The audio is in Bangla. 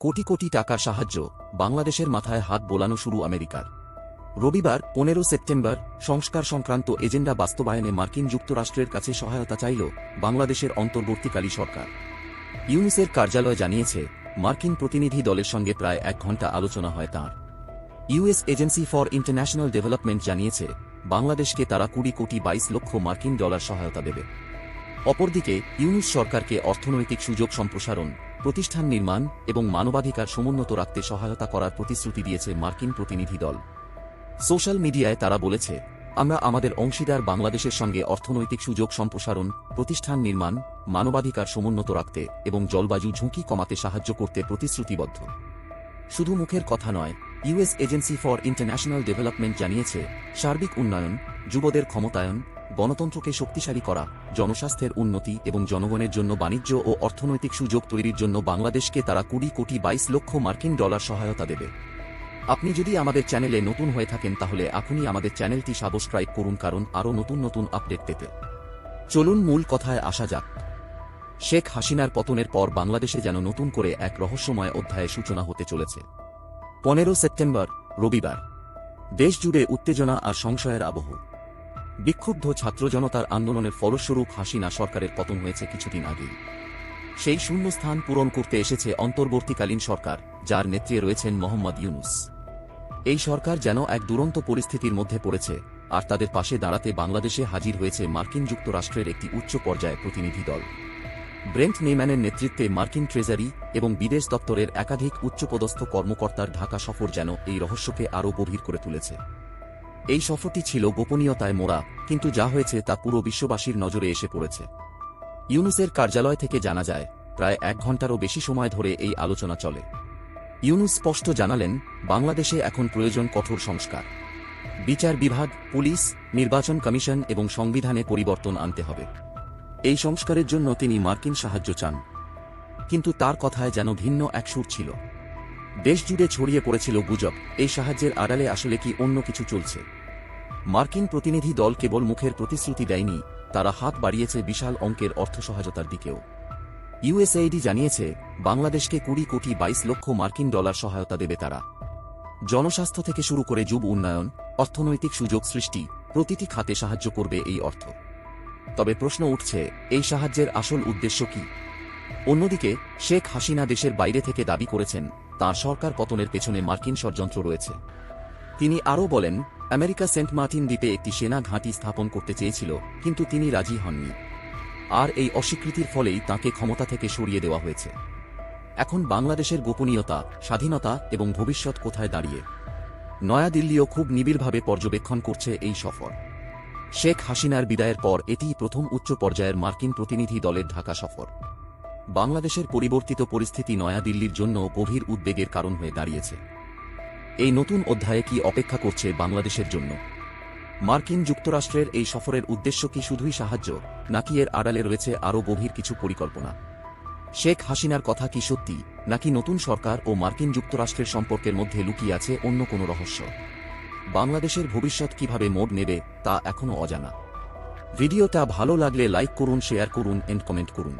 কোটি কোটি টাকার সাহায্য বাংলাদেশের মাথায় হাত বোলানো শুরু আমেরিকার। রবিবার, পনেরো সেপ্টেম্বর, সংস্কার সংক্রান্ত এজেন্ডা বাস্তবায়নে মার্কিন যুক্তরাষ্ট্রের কাছে সহায়তা চাইল বাংলাদেশের অন্তর্বর্তীকালী সরকার। ইউনিসের কার্যালয় জানিয়েছে, মার্কিন প্রতিনিধি দলের সঙ্গে প্রায় এক ঘণ্টা আলোচনা হয় তাঁর। US agency for international development জানিয়েছে, বাংলাদেশকে তারা কুড়ি কোটি বাইশ লক্ষ মার্কিন ডলার সহায়তা দেবে। অপরদিকে, ইউনিস সরকারকে অর্থনৈতিক সুযোগ সম্প্রসারণ প্রতিষ্ঠান নির্মাণ এবং মানবাধিকার সমুন্নত রাখতে সহায়তা করার প্রতিশ্রুতি দিয়েছে মার্কিন প্রতিনিধি দল। সোশ্যাল মিডিয়ায় তারা বলেছে, আমরা আমাদের অংশীদার বাংলাদেশের সঙ্গে অর্থনৈতিক সুযোগ সম্প্রসারণ, প্রতিষ্ঠান নির্মাণ, মানবাধিকার সমুন্নত রাখতে এবং জলবায়ু ঝুঁকি কমাতে সাহায্য করতে প্রতিশ্রুতিবদ্ধ। শুধু মুখের কথা নয় US agency for international development জানিয়েছে, সার্বিক উন্নয়ন, যুবদের ক্ষমতায়ন গণতন্ত্রকে শক্তিশালী করা, জনস্বাস্থ্যের উন্নতি এবং জনগণের জন্য বাণিজ্য ও অর্থনৈতিক সুযোগ তৈরির জন্য বাংলাদেশকে তারা কুড়ি কোটি বাইশ লক্ষ মার্কিন ডলার সহায়তা দেবে। আপনি যদি আমাদের চ্যানেলে নতুন হয়ে থাকেন তাহলে এখনই আমাদের চ্যানেলটি সাবস্ক্রাইব করুন কারণ আরও নতুন নতুন আপডেট পেতে। চলুন মূল কথায় আসা যাক। শেখ হাসিনার পতনের পর বাংলাদেশে যেন নতুন করে এক রহস্যময় অধ্যায়ের সূচনা হতে চলেছে। পনেরো সেপ্টেম্বর, রবিবার। দেশজুড়ে উত্তেজনা আর সংশয়ের আবহ। বিক্ষুব্ধ ছাত্র জনতার আন্দোলনের ফলস্বরূপ হাসিনা সরকারের পতন হয়েছে কিছুদিন আগেই। সেই শূন্যস্থান পূরণ করতে এসেছে অন্তর্বর্তীকালীন সরকার, যার নেত্রী রয়েছেন মোহাম্মদ ইউনুস। এই সরকার যেন এক দুরন্ত পরিস্থিতির মধ্যে পড়েছে, আর তাদের পাশে দাঁড়াতে বাংলাদেশে হাজির হয়েছে মার্কিন যুক্তরাষ্ট্রের একটি উচ্চ পর্যায়ে প্রতিনিধি দল। ব্রেন্ট নেইম্যানের নেতৃত্বে মার্কিন ট্রেজারি এবং বিদেশ দপ্তরের একাধিক উচ্চপদস্থ কর্মকর্তার ঢাকা সফর যেন এই রহস্যকে আরও গভীর করে তুলেছে। এই সফরটি ছিল গোপনীয়তায় মোড়া, কিন্তু যা হয়েছে তা পুরো বিশ্ববাসীর নজরে এসে পড়েছে। ইউনুসের কার্যালয় থেকে জানা যায়, প্রায় এক ঘন্টারও বেশি সময় ধরে এই আলোচনা চলে। ইউনুস স্পষ্ট জানালেন, বাংলাদেশে এখন প্রয়োজন কঠোর সংস্কার। বিচার বিভাগ, পুলিশ, নির্বাচন কমিশন এবং সংবিধানে পরিবর্তন আনতে হবে। এই সংস্কারের জন্য তিনি মার্কিন সাহায্য চান। কিন্তু তার কথায় যেন ভিন্ন এক সুর ছিল। দেশজুড়ে ছড়িয়ে পড়েছিল গুজব। এই সাহায্যের আড়ালে আসলে কি অন্য কিছু চলছে? মার্কিন প্রতিনিধি দল কেবল মুখের প্রতিশ্রুতি দেয়নি, তারা হাত বাড়িয়েছে বিশাল অঙ্কের অর্থ সহায়তার দিকেও ইউএসএইডি জানিয়েছে, বাংলাদেশকে কুড়ি কোটি বাইশ লক্ষ মার্কিন ডলার সহায়তা দেবে তারা। জনস্বাস্থ্য থেকে শুরু করে যুব উন্নয়ন, অর্থনৈতিক সুযোগ সৃষ্টি, প্রতিটি খাতে সাহায্য করবে এই অর্থ। তবে প্রশ্ন উঠছে, এই সাহায্যের আসল উদ্দেশ্য কি? অন্যদিকে, শেখ হাসিনা দেশের বাইরে থেকে দাবি করেছেন তাঁর সরকার পতনের পেছনে মার্কিন ষড়যন্ত্র রয়েছে। তিনি আরও বলেন, আমেরিকা সেন্ট মার্টিন দ্বীপে একটি সেনা ঘাঁটি স্থাপন করতে চেয়েছিল, কিন্তু তিনি রাজি হননি। আর এই অস্বীকৃতির ফলেই তাঁকে ক্ষমতা থেকে সরিয়ে দেওয়া হয়েছে। এখন বাংলাদেশের গোপনীয়তা, স্বাধীনতা এবং ভবিষ্যৎ কোথায় দাঁড়িয়ে? নয়াদিল্লিও খুব নিবিড়ভাবে পর্যবেক্ষণ করছে এই সফর। শেখ হাসিনার বিদায়ের পর এটিই প্রথম উচ্চ পর্যায়ের মার্কিন প্রতিনিধি দলের ঢাকা সফর। বাংলাদেশের পরিবর্তিত পরিস্থিতি নয়াদিল্লির জন্য গভীর উদ্বেগের কারণ হয়ে দাঁড়িয়েছে। এই নতুন অধ্যায়ে কি অপেক্ষা করছে বাংলাদেশের জন্য? মার্কিন যুক্তরাষ্ট্রের এই সফরের উদ্দেশ্য কি শুধুই সাহায্য, নাকি এর আড়ালে রয়েছে আরও গভীর কিছু পরিকল্পনা? শেখ হাসিনার কথা কি সত্যি, নাকি নতুন সরকার ও মার্কিন যুক্তরাষ্ট্রের সম্পর্কের মধ্যে লুকিয়ে আছে অন্য কোনো রহস্য? বাংলাদেশের ভবিষ্যৎ কীভাবে মোড় নেবে, তা এখনও অজানা। ভিডিওটা ভালো লাগলে লাইক করুন, শেয়ার করুন এন্ড কমেন্ট করুন।